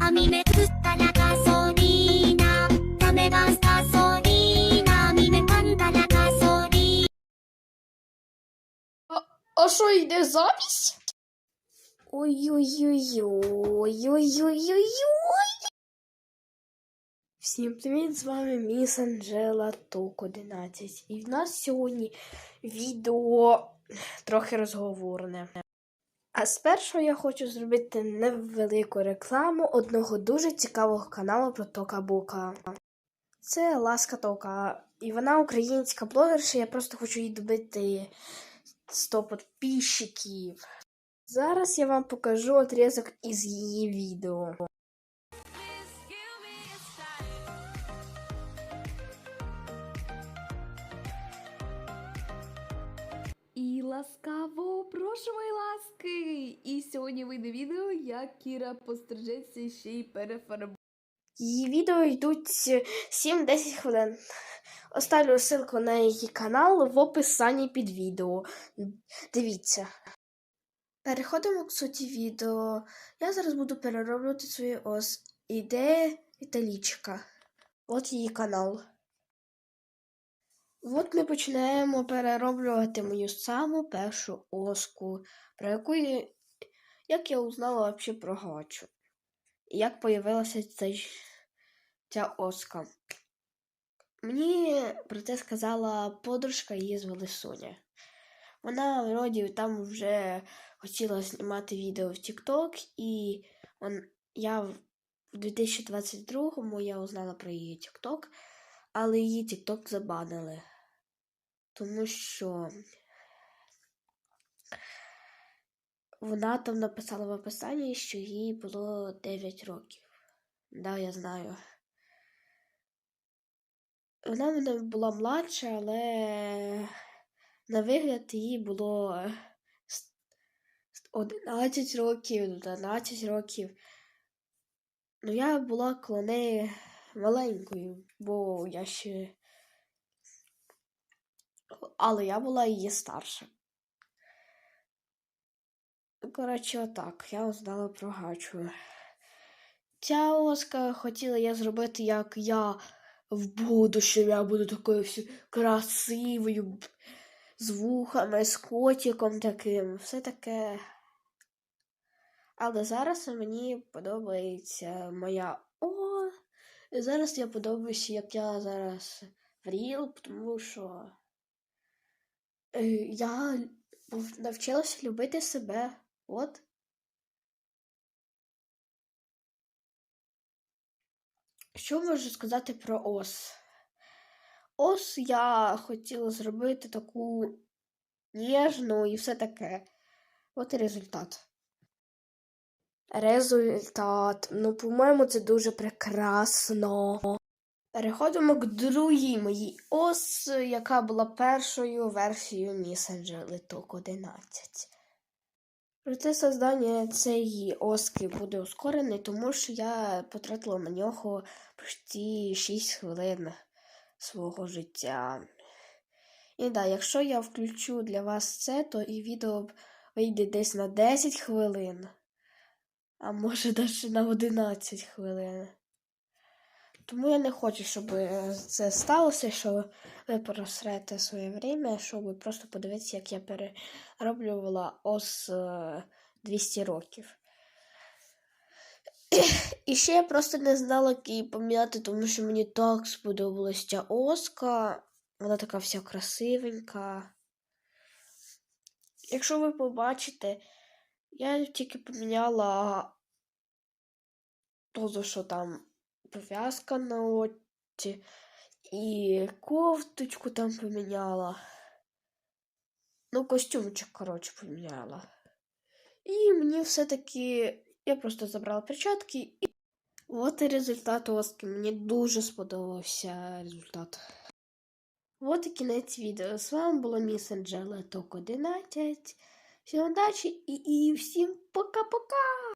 網目食ったらガソリーナダメガスガソリーナ網目噛んだらガソリー А що йде запись? Ой-ой-ой-ой-ой-ой-ой-ой. Всім привіт! З вами міс Анджела Ток 11. І в нас сьогодні відео трохи розговорне. А спершу я хочу зробити невелику рекламу одного дуже цікавого каналу про Тока Бока. Це Ласка Тока. І вона українська блогерша, я просто хочу їй добити 100 підписчиків. Зараз я вам покажу отрізок із її відео. Ласкаво прошу мої ласки! І сьогодні вийде відео, як Кіра пострижеться ще й перефарбує. Її відео йдуть 7-10 хвилин. Оставлю ссылку на її канал в описанні під відео. Дивіться. Переходимо к суті відео. Я зараз буду перероблювати свою ос. Ідея італічка. От її канал. От ми починаємо перероблювати мою саму першу оску, про яку я, як я узнала взагалі про гачу. Як появилася цей, ця оска. Мені про це сказала подружка, її звали Соня. Вона вроді там вже хотіла знімати відео в TikTok, і он, я в 2022-му я узнала про її TikTok, але її TikTok забанили. Тому що вона там написала в описанні, що їй було 9 років. Да, я знаю. Вона в мене була младша, але на вигляд їй було с- с- 11 років, 12 років. Ну, я була коло неї маленькою, бо я ще. Але я була її старша. Коротше, отак, я узнала про гачу. Ця оска хотіла я зробити, як я в будущем. Я буду такою всю красивою, з вухами, з котиком таким, все таке. Але зараз мені подобається моя О. І зараз я подобаюся, як я зараз в Ріл, тому що я навчилася любити себе. От. Що можу сказати про ос? Ос я хотіла зробити таку ніжну і все таке. От і результат. Результат. Ну, по-моєму, це дуже прекрасно. Переходимо к другій моїй ос, яка була першою версією Messenger Litok 11. Проте создання цієї оски буде ускорене, тому що я потратила на нього почти 6 хвилин свого життя. І да, якщо я включу для вас це, то і відео вийде десь на 10 хвилин, а може навіть на 11 хвилин. Тому я не хочу, щоб це сталося, що ви просрете своє время, щоб просто подивитися, як я перероблювала ос е, 200 років. І ще я просто не знала, як її поміняти, тому що мені так сподобалась ця оска. Вона така вся красивенька. Якщо ви побачите, я тільки поміняла то, що там пов'язка на очі, і кофточку там поміняла. Ну, костюмчик, коротше, поміняла. І мені все-таки. Я просто забрала перчатки і. От і результат оски. Мені дуже сподобався результат. От і кінець відео. З вами було Міс Анджела Ток 11. Всім удачі і, і всім пока-пока!